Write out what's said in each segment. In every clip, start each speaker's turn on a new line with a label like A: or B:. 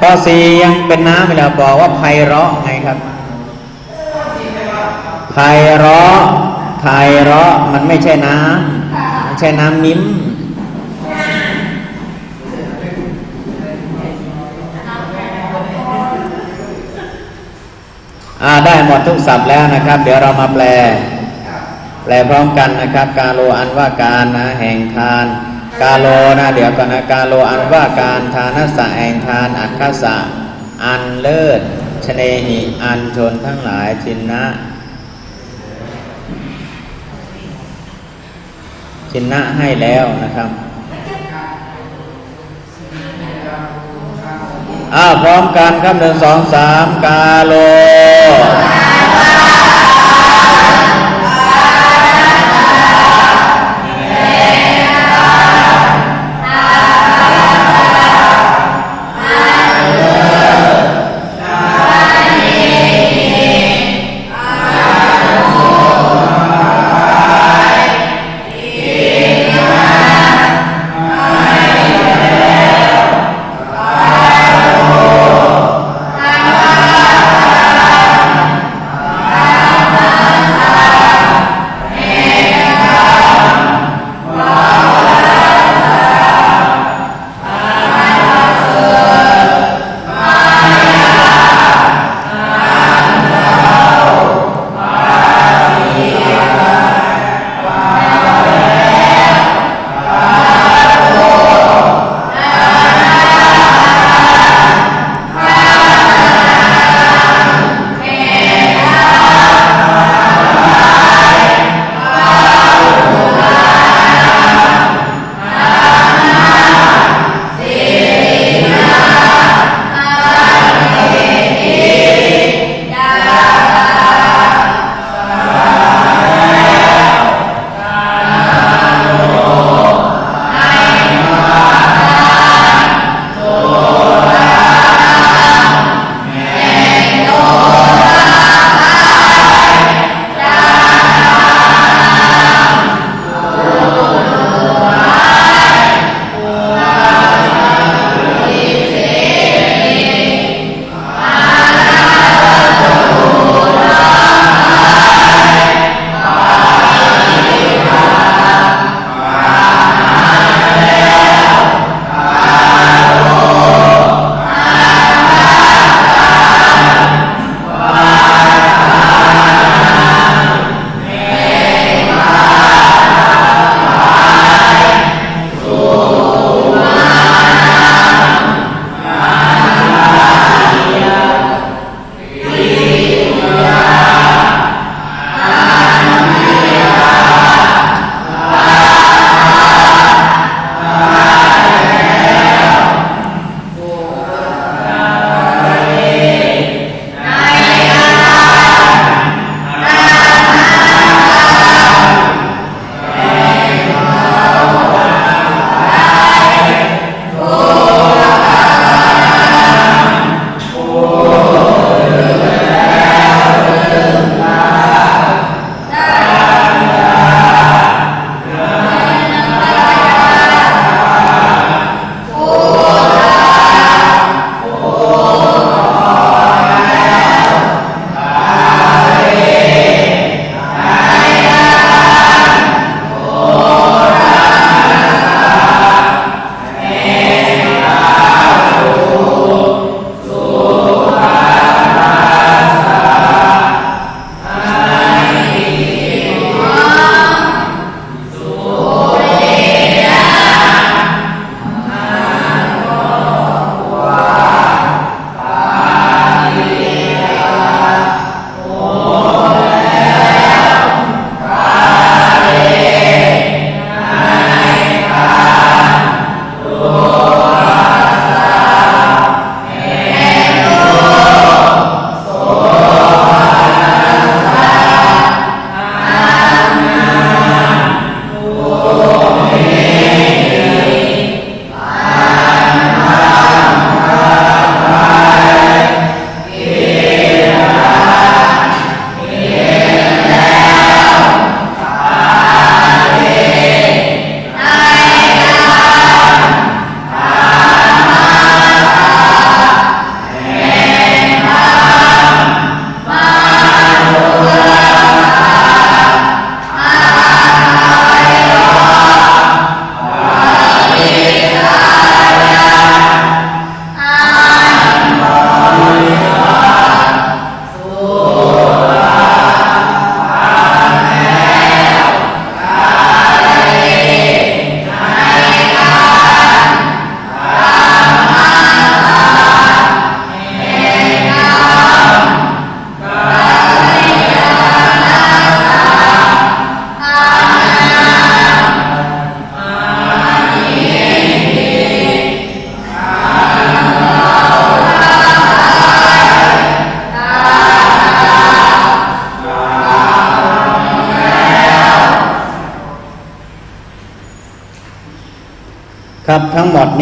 A: ข้อสี่ยังเป็นน้ำไปแล้วบอกว่าไพเราะไงครับไพเราะไพเราะมันไม่ใช่น้ำไม่ใช่น้ำมิ้มได้หมดทุกศัพท์แล้วนะครับ เดี๋ยวเรามาแปล แปลพร้อมกันนะครับ กาโลอันว่าการนะแห่งทาน กาโลนะเดี๋ยวก่อนนะกาโลอันว่าการทานัสะแห่งทานอัคคสะอันเลิศชเนหิอันชนทั้งหลายชินนะชินนะให้แล้วนะครับอ้าพร้อมกันครับหนึ่งสองสามกาโล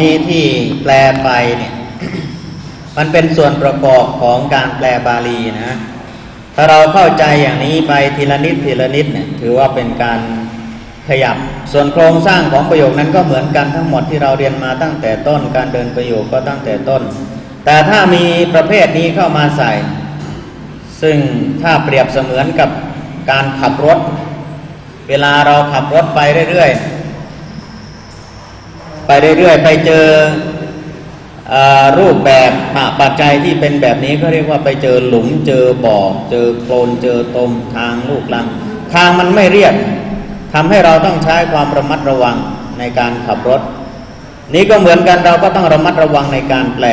A: นี้ที่แปลไปเนี่ย มันเป็นส่วนประกอบของการแปลบาลีนะ ถ้าเราเข้าใจอย่างนี้ไปทีละนิดทีละนิดเนี่ย ถือว่าเป็นการขยับ ส่วนโครงสร้างของประโยคนั้นก็เหมือนกันทั้งหมดที่เราเรียนมาตั้งแต่ต้น การเดินประโยคก็ตั้งแต่ต้น แต่ถ้ามีประเภทนี้เข้ามาใส่ ซึ่งถ้าเปรียบเสมือนกับการขับรถ เวลาเราขับรถไปเรื่อยๆ ไปเรื่อยๆ ไปเจอรูปแบบปัจจัยที่เป็นแบบนี้ก็เรียกว่าไปเจอหลุมเจอบ่อเจอโคลนเจอตมทางลูกลัง ทางมันไม่เรียบทำให้เราต้องใช้ความระมัดระวังในการขับรถ นี่ก็เหมือนกันเราก็ต้องระมัดระวังในการแปล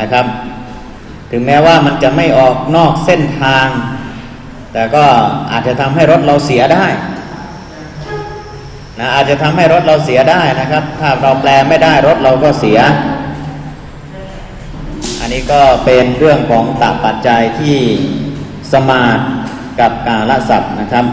A: นะครับ ถึงแม้ว่ามันจะไม่ออกนอกเส้นทาง แต่ก็อาจจะทำให้รถเราเสียได้ นะอาจจะทำให้รถเราเสียได้นะครับ ถ้าเราแปลไม่ได้รถเราก็เสีย อันนี้ก็เป็นเรื่องของตับปัจจัยที่สมาธิกับกาลสัพท์นะครับ